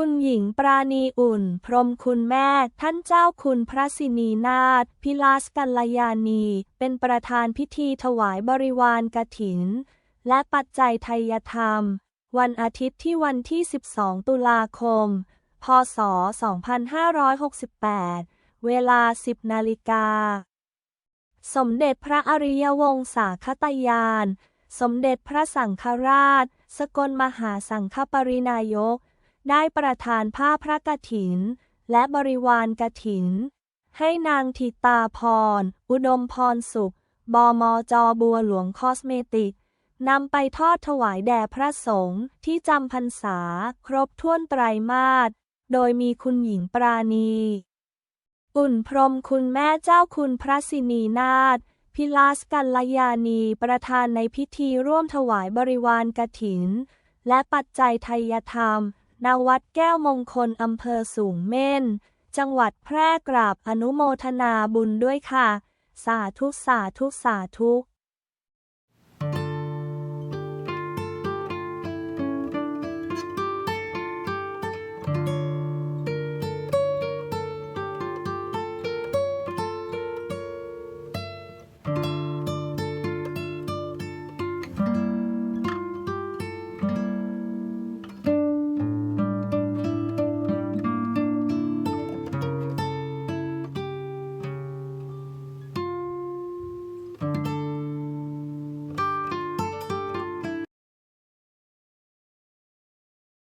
คุณหญิงปราณีอุ่น พรมคุณแม่ ท่านเจ้าคุณพระสินีนาถพิลาสกัลยานีเป็นประธานพิธีถวายบริวารกถิน และปัจจัยไทยธรรม วันอาทิตย์ที่วันที่ 12 ตุลาคม พศ 2568 เวลา 10 นาฬิกา สมเด็จพระอริยวงศาคตยาน สมเด็จพระสังฆราช สกลมหาสังฆปรินายก ได้ประทานผ้าพระกฐิน และบริวารกฐิน ให้นางทิตาพร อุดมพรสุข บมจบัวหลวงคอสเมติกนำไปทอดถวายแด่พระสงฆ์ที่จำพรรษาครบถ้วนไตรมาสโดยมีคุณหญิงปราณี อุ่นพรมคุณแม่เจ้าคุณพระสินีนาถพิลาสกัลยานีประธานในพิธีร่วมถวายบริวารกฐิน และปัจจัยไทยธรรม ณวัดแก้วมงคลอำเภอสูงเม่น จังหวัดแพร่กราบอนุโมทนาบุญด้วยค่ะ สาธุสาธุสาธุ